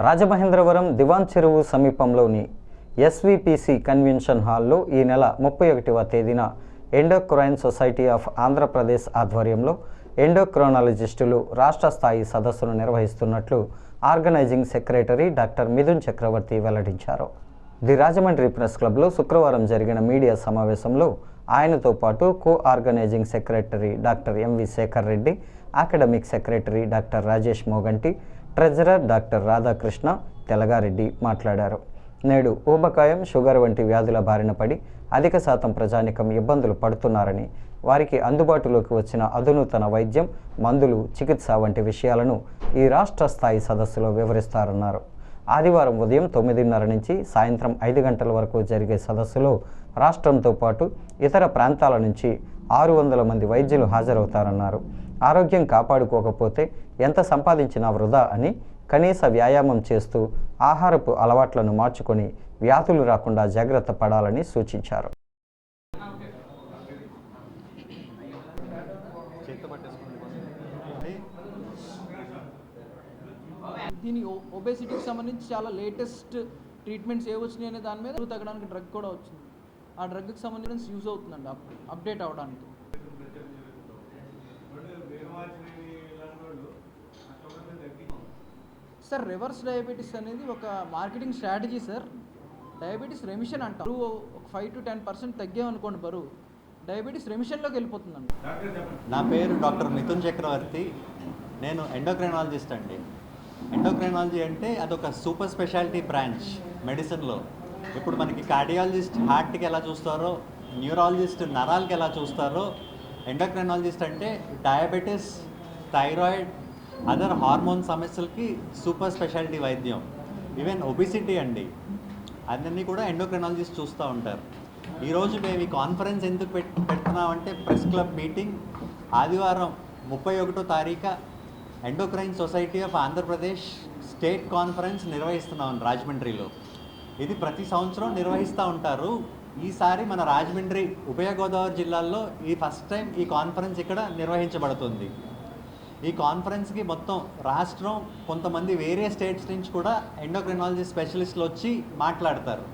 రాజమహేంద్రవరం దివాన్ చెరువు సమీపంలోని SVBC convention హాల్లో ఈ నెల ముప్పై ఒకటివ తేదీన ఎండోక్రైన్ సొసైటీ ఆఫ్ ఆంధ్రప్రదేశ్ ఆధ్వర్యంలో ఎండోక్రోనాలజిస్టులు రాష్ట్ర స్థాయి సదస్సును నిర్వహిస్తున్నట్లు organising secretary doctor Mithun Chakravarthy వెల్లడించారు. ది రాజమండ్రి ప్రెస్ క్లబ్లో శుక్రవారం జరిగిన మీడియా సమావేశంలో ఆయనతో పాటు co organising secretary doctor MV Sekhar Reddy academic secretary doctor Rajesh Moganti treasurer doctor Radhakrishna Telagareddy మాట్లాడారు. నేడు ఊబకాయం షుగర్ వంటి వ్యాధుల బారిన పడి అధిక శాతం ప్రజానికం ఇబ్బందులు పడుతున్నారని వారికి అందుబాటులోకి వచ్చిన అధునూతన వైద్యం మందులు చికిత్స వంటి విషయాలను ఈ రాష్ట్ర స్థాయి సదస్సులో వివరిస్తారన్నారు. ఆదివారం ఉదయం తొమ్మిదిన్నర నుంచి సాయంత్రం ఐదు గంటల వరకు జరిగే సదస్సులో రాష్ట్రంతో పాటు ఇతర ప్రాంతాల నుంచి ఆరు వందల మంది వైద్యులు హాజరవుతారన్నారు. ఆరోగ్యం కాపాడుకోకపోతే ఎంత సంపాదించినా వృధా అని కనీస వ్యాయామం చేస్తూ ఆహారపు అలవాట్లను మార్చుకొని వ్యాధులు రాకుండా జాగ్రత్త పడాలని సూచించారు. దీని ఒబేసిటీకి సంబంధించి చాలా లేటెస్ట్ ట్రీట్మెంట్స్ ఏ వచ్చినాయి అనే దాని మీద తగ్గడానికి డ్రగ్ కూడా వచ్చింది. ఆ డ్రగ్కి సంబంధించి యూజ్ అవుతుందండి అప్డేట్ అవ్వడానికి సార్ రివర్స్ డయాబెటీస్ అనేది ఒక marketing strategy sir. Diabetes remission అంటారు ఒక ఫైవ్ టు టెన్ పర్సెంట్ తగ్గామనుకోండి బరువు. డయాబెటీస్ రెమిషన్లోకి వెళ్ళిపోతుందండి. నా పేరు డాక్టర్ మిథున్ చక్రవర్తి. నేను ఎండోక్రైనాలజిస్ట్ అండి. ఎండోక్రైనాలజీ అంటే అదొక సూపర్ స్పెషాలిటీ బ్రాంచ్ మెడిసిన్లో. ఇప్పుడు మనకి కార్డియాలజిస్ట్ హార్ట్కి ఎలా చూస్తారో న్యూరాలజిస్ట్ నరాలకి ఎలా చూస్తారో ఎండోక్రైనాలజిస్ట్ అంటే డయాబెటీస్ థైరాయిడ్ అదర్ హార్మోన్ సమస్యలకి సూపర్ స్పెషాలిటీ వైద్యం. ఈవెన్ ఒబిసిటీ అండి. అన్నీ కూడా ఎండోక్రినాలజిస్ట్ చూస్తూ ఉంటారు. ఈరోజు మేము ఈ కాన్ఫరెన్స్ ఎందుకు పెట్ పెడుతున్నామంటే ప్రెస్ క్లబ్ మీటింగ్ ఆదివారం ముప్పై ఒకటో తారీఖు endocrine society of Andhra Pradesh state conference నిర్వహిస్తున్నాం రాజమండ్రిలో. ఇది ప్రతి సంవత్సరం నిర్వహిస్తూ ఉంటారు. ఈసారి మన రాజమండ్రి ఉభయ గోదావరి జిల్లాల్లో ఈ ఫస్ట్ టైం ఈ కాన్ఫరెన్స్ ఇక్కడ నిర్వహించబడుతుంది. ఈ కాన్ఫరెన్స్కి మొత్తం రాష్ట్రం కొంతమంది వేరే స్టేట్స్ నుంచి కూడా ఎండోక్రినాలజీ స్పెషలిస్టులు వచ్చి మాట్లాడతారు.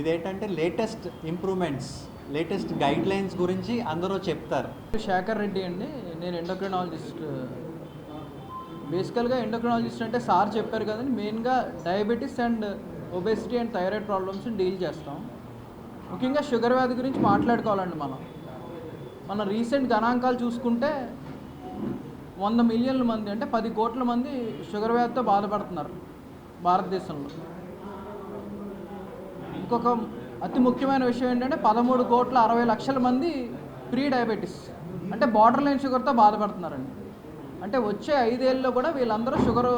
ఇదేంటంటే latest improvements latest guidelines గురించి అందరూ చెప్తారు. శేఖర్ రెడ్డి అండి నేను ఎండోక్రినాలజిస్ట్ బేసికల్గా ఎండోక్రినాలజిస్ట్ అంటే సార్ చెప్పారు కదండి మెయిన్గా diabetes and obesity and thyroid problems deal చేస్తాం. ముఖ్యంగా షుగర్ వ్యాధి గురించి మాట్లాడుకోవాలండి మనం. మన రీసెంట్ గణాంకాలు చూసుకుంటే వంద మిలియన్ల మంది అంటే పది కోట్ల మంది షుగర్ వ్యాధితో బాధపడుతున్నారు భారతదేశంలో. ఇంకొక అతి ముఖ్యమైన విషయం ఏంటంటే పదమూడు కోట్ల అరవై లక్షల మంది ప్రీ డయాబెటీస్ అంటే బార్డర్ లైన్ షుగర్తో బాధపడుతున్నారండి. అంటే వచ్చే ఐదేళ్ళలో కూడా వీళ్ళందరూ షుగర్